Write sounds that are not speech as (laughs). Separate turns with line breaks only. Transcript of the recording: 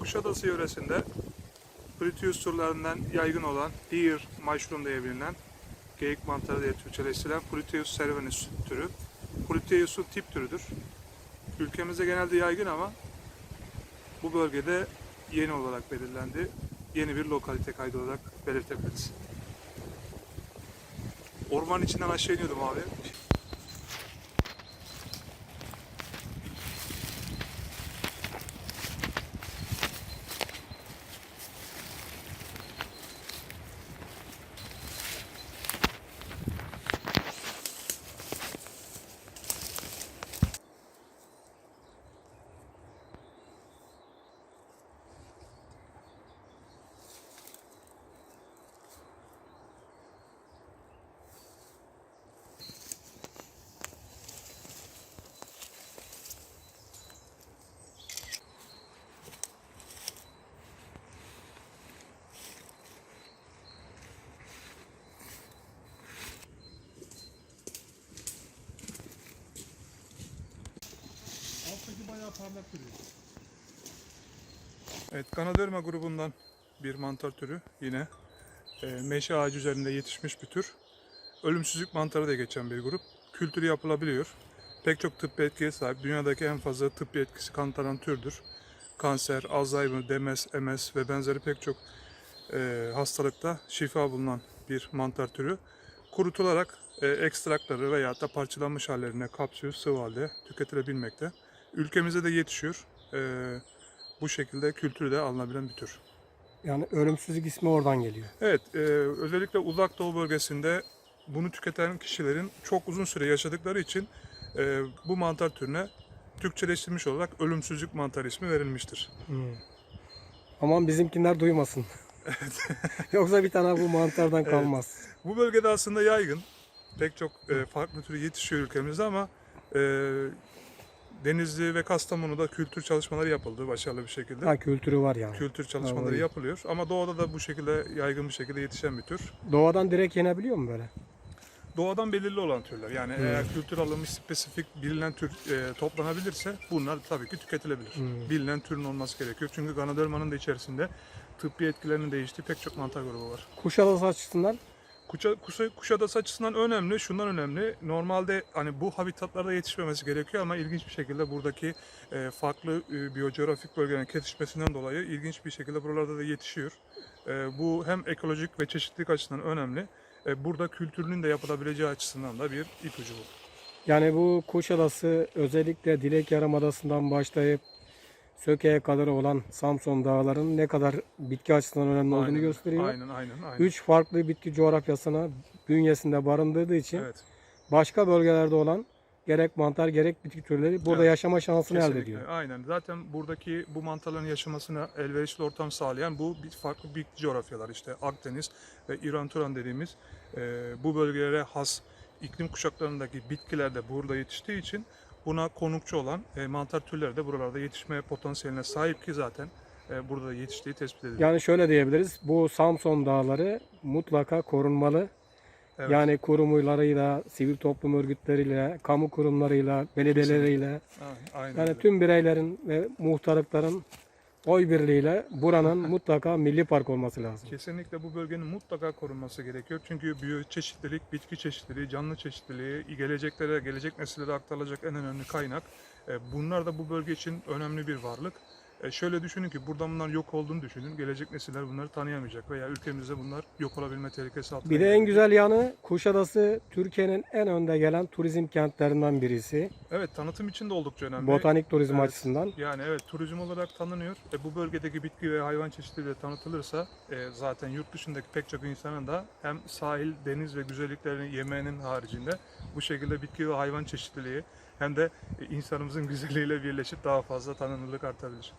Kuşadası yöresinde Proteus türlerinden yaygın olan deer mushroom diye bilinen geyik mantarı diye Türkçeleştirilen Proteus cervenus türü. Proteus'un tip türüdür. Ülkemizde genelde yaygın ama bu bölgede yeni olarak belirlendi. Yeni bir lokalite kaydı olarak belirtebiliriz. Orman içinden aşağı iniyordum abi.
Bayağı parlak duruyor.
Evet, Ganaderma grubundan bir mantar türü yine. E, meşe ağacı üzerinde yetişmiş bir tür. Ölümsüzlük mantarı da geçen bir grup. Kültürü yapılabiliyor. Pek çok tıbbi etkiye sahip. Dünyadaki en fazla tıbbi etkisi kanıtlanan türdür. Kanser, Alzheimer, MS, MS ve benzeri pek çok e, hastalıkta şifa bulunan bir mantar türü. Kurutularak e, ekstrakları veya da parçalanmış hallerine kapsül, sıvı halde tüketilebilmekte. Ülkemizde de yetişiyor. E, bu şekilde kültürü de alınabilen bir tür.
Yani ölümsüzlük ismi oradan geliyor.
Evet, e, özellikle uzak doğu bölgesinde bunu tüketen kişilerin çok uzun süre yaşadıkları için e, bu mantar türüne Türkçeleştirilmiş olarak ölümsüzlük mantarı ismi verilmiştir.
Hmm. Aman bizimkiler duymasın. (laughs) Yoksa bir tane bu mantardan (laughs) kalmaz.
Bu bölgede aslında yaygın. Pek çok e, farklı türü yetişiyor ülkemizde ama e, Denizli ve Kastamonu'da kültür çalışmaları yapıldı başarılı bir şekilde.
Ha kültürü var yani.
Kültür çalışmaları
Vallahi.
yapılıyor ama doğada da bu şekilde yaygın bir şekilde yetişen bir tür.
Doğadan direkt yenebiliyor mu böyle?
Doğadan belirli olan türler. Yani
Hmm.
eğer kültür alınmış spesifik bilinen tür e, toplanabilirse bunlar tabii ki tüketilebilir.
Hmm.
Bilinen türün olması gerekiyor. Çünkü Ganoderma'nın da içerisinde tıbbi etkilerinin değiştiği pek çok mantar grubu var.
Kuşadası açısından
Kuşa, kuşa, kuşadası açısından önemli, şundan önemli. Normalde hani bu habitatlarda yetişmemesi gerekiyor ama ilginç bir şekilde buradaki e, farklı e, biyocoğrafik bölgelerin kesişmesinden dolayı ilginç bir şekilde buralarda da yetişiyor. E, bu hem ekolojik ve çeşitlilik açısından önemli. E, burada kültürünün de yapılabileceği açısından da bir ipucu bu.
yani bu Kuşadası özellikle Dilek Yarımadası'ndan başlayıp Söke'ye kadar olan Samson dağlarının ne kadar bitki açısından önemli olduğunu
Aynen,
gösteriyor.
Aynen, aynen, aynen.
Üç farklı bitki coğrafyasına bünyesinde barındırdığı için
Evet,
başka bölgelerde olan gerek mantar gerek bitki türleri burada
Evet,
yaşama şansını elde
kesinlikle.
ediyor.
Aynen. Zaten buradaki bu mantarların yaşamasına elverişli ortam sağlayan bu farklı bitki coğrafyalar işte Akdeniz ve İran Turan dediğimiz e, bu bölgelere has iklim kuşaklarındaki bitkiler de burada yetiştiği için buna konukçu olan e, mantar türleri de buralarda yetişme potansiyeline sahip ki zaten e, burada yetiştiği tespit edildi.
Yani şöyle diyebiliriz. Bu Samson dağları mutlaka korunmalı.
Evet.
Yani kurumlarıyla, sivil toplum örgütleriyle, kamu kurumlarıyla, belediyeleriyle,
Aynen
yani
öyle.
tüm bireylerin ve muhtarlıkların oy birliğiyle buranın (laughs) mutlaka milli park olması lazım.
Kesinlikle bu bölgenin mutlaka korunması gerekiyor. Çünkü biyoçeşitlilik, bitki çeşitliliği, canlı çeşitliliği geleceklere, gelecek nesillere aktarılacak en önemli kaynak. E, Bunlar da bu bölge için önemli bir varlık. E, Şöyle düşünün ki buradan bunlar yok olduğunu düşünün. Gelecek nesiller bunları tanıyamayacak veya ülkemizde bunlar yok olabilme tehlikesi altında.
Bir de en güzel yanı Kuşadası Türkiye'nin en önde gelen turizm kentlerinden birisi.
Evet tanıtım için de oldukça önemli.
Botanik turizm
Evet.
açısından.
Yani evet turizm olarak tanınıyor. E, bu bölgedeki bitki ve hayvan çeşitliliği de tanıtılırsa e, zaten yurt dışındaki pek çok insanın da hem sahil, deniz ve güzelliklerini yemeğinin haricinde bu şekilde bitki ve hayvan çeşitliliği hem de e, insanımızın (laughs) güzelliğiyle birleşip daha fazla tanınırlık artabilir.